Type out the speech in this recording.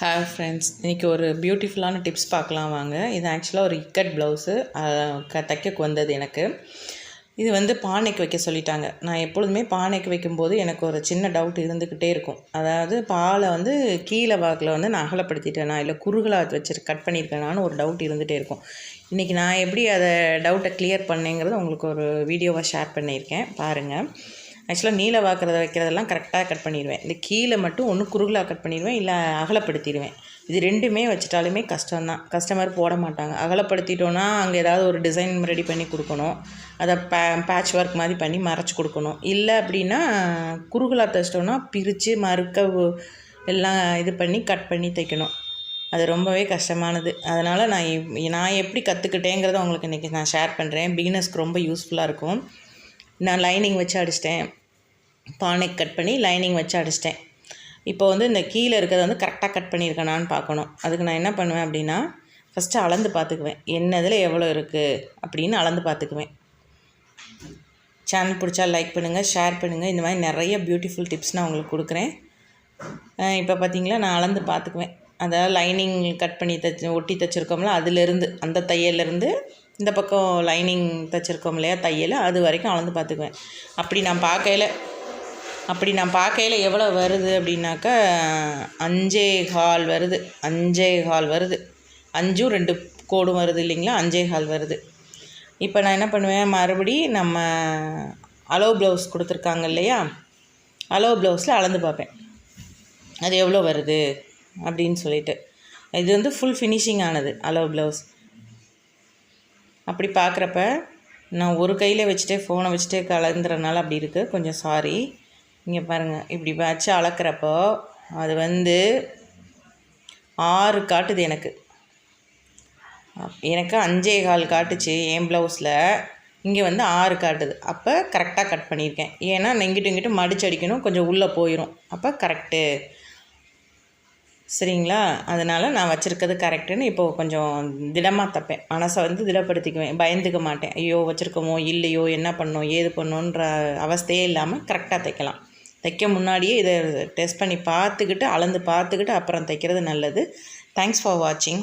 Hi friends இன்றைக்கி ஒரு பியூட்டிஃபுல்லான டிப்ஸ் பார்க்கலாம் வாங்க. இது ஆக்சுவலாக ஒரு இக்கட் ப்ளவுஸு க தைக்க வந்தது எனக்கு. இது வந்து பானைக்கு வைக்க சொல்லிட்டாங்க. நான் எப்பொழுதுமே பானைக்கு வைக்கும்போது எனக்கு ஒரு சின்ன டவுட் இருந்துக்கிட்டே இருக்கும். அதாவது பாலை வந்து கீழே வாக்கில் வந்து நான் அகலப்படுத்திட்டேனா இல்லை குறுகலாக வச்சு கட் பண்ணியிருக்கேனான்னு ஒரு டவுட் இருந்துகிட்டே இருக்கும். இன்றைக்கி நான் எப்படி அதை டவுட்டை கிளியர் பண்ணேங்கிறது உங்களுக்கு ஒரு வீடியோவாக ஷேர் பண்ணியிருக்கேன். பாருங்கள் ஆக்சுவலாக நீல வாக்குறத வைக்கிறதெல்லாம் கரெக்டாக கட் பண்ணிடுவேன். இந்த கீழே மட்டும் ஒன்று குறுகலாக கட் பண்ணிடுவேன் இல்லை அகலப்படுத்திடுவேன். இது ரெண்டுமே வச்சுட்டாலுமே கஷ்டம்தான். கஸ்டமர் போட மாட்டாங்க. அகலப்படுத்திட்டோன்னா அங்கே ஏதாவது ஒரு டிசைன் ரெடி பண்ணி கொடுக்கணும். அதை பே பேட்ச் ஒர்க் மாதிரி பண்ணி மறைச்சி கொடுக்கணும். இல்லை அப்படின்னா குறுகலாக தைச்சிட்டோன்னா பிரித்து மறுக்க எல்லாம் இது பண்ணி கட் பண்ணி தைக்கணும். அது ரொம்பவே கஷ்டமானது. அதனால் நான் நான் எப்படி கற்றுக்கிட்டேங்கிறத உங்களுக்கு இன்றைக்கி நான் ஷேர் பண்ணுறேன் பிகினர்ஸ்க்கு ரொம்ப யூஸ்ஃபுல்லாக இருக்கும். நான் லைனிங் வச்சு அடிச்சிட்டேன். பானைக்கு கட் பண்ணி லைனிங் வச்சு அடிச்சிட்டேன். இப்போ வந்து இந்த கீழே இருக்கிறத வந்து கரெக்டாக கட் பண்ணியிருக்கேனான்னு பார்க்கணும். அதுக்கு நான் என்ன பண்ணுவேன் அப்படின்னா ஃபஸ்ட்டு அளந்து பார்த்துக்குவேன். என்ன இதில் எவ்வளோ இருக்குது அப்படின்னு அளந்து பார்த்துக்குவேன். சேனல் பிடிச்சா லைக் பண்ணுங்கள் ஷேர் பண்ணுங்கள் இந்த மாதிரி நிறைய பியூட்டிஃபுல் டிப்ஸ் நான் உங்களுக்கு கொடுக்குறேன். இப்போ பார்த்தீங்களா நான் அளந்து பார்த்துக்குவேன். அதாவது லைனிங் கட் பண்ணி தைச்சி ஒட்டி தைச்சிருக்கோம்ல அதுலேருந்து அந்த தையல்லேருந்து இந்த பக்கம் லைனிங் தைச்சிருக்கோம் இல்லையா தையல் அது வரைக்கும் அளந்து பார்த்துக்குவேன். அப்படி நான் பார்க்கையில் அப்படி நான் பார்க்கையில் எவ்வளோ வருது அப்படின்னாக்கா அஞ்சே கால் வருது. அஞ்சே கால் வருது. அஞ்சும் ரெண்டு கோடும் வருது இல்லைங்களா? அஞ்சே கால் வருது. இப்போ நான் என்ன பண்ணுவேன்? மறுபடி நம்ம அலோ ப்ளவுஸ் கொடுத்துருக்காங்க இல்லையா? அலோ ப்ளவுஸில் அளந்து பார்ப்பேன். அது எவ்வளோ வருது அப்படின்னு சொல்லிட்டு. இது வந்து ஃபுல் ஃபினிஷிங் ஆனது அலோ ப்ளவுஸ் அப்படி பார்க்குறப்ப நான் ஒரு கையில் வச்சுட்டே ஃபோனை வச்சுட்டே கலந்துறனால அப்படி இருக்குது கொஞ்சம் சாரி இங்கே பாருங்கள் இப்படி வச்சு அளக்கிறப்போ அது வந்து ஆறு காட்டுது எனக்கு. எனக்கு அஞ்சே கால் காட்டுச்சு என் ப்ளவுஸில் இங்கே வந்து ஆறு காட்டுது. அப்போ கரெக்டாக கட் பண்ணியிருக்கேன். ஏன்னா நெங்கிட்டு இங்கிட்டு மடிச்சு அடிக்கணும். கொஞ்சம் உள்ளே போயிடும் அப்போ கரெக்டு சரிங்களா? அதனால் நான் வச்சுருக்கிறது கரெக்டுன்னு இப்போது கொஞ்சம் திடமாக தப்பேன். மனசை வந்து திடப்படுத்திக்குவேன். பயந்துக்க மாட்டேன். ஐயோ வச்சுருக்கோமோ இல்லையோ என்ன பண்ணோம் ஏது பண்ணோன்ற அவஸ்தையே இல்லாமல் கரெக்டாக தைக்கலாம். தைக்க முன்னாடியே இதை டெஸ்ட் பண்ணி பார்த்துக்கிட்டு அளந்து பார்த்துக்கிட்டு அப்புறம் தைக்கிறது நல்லது. தேங்க்ஸ் ஃபார் வாட்சிங்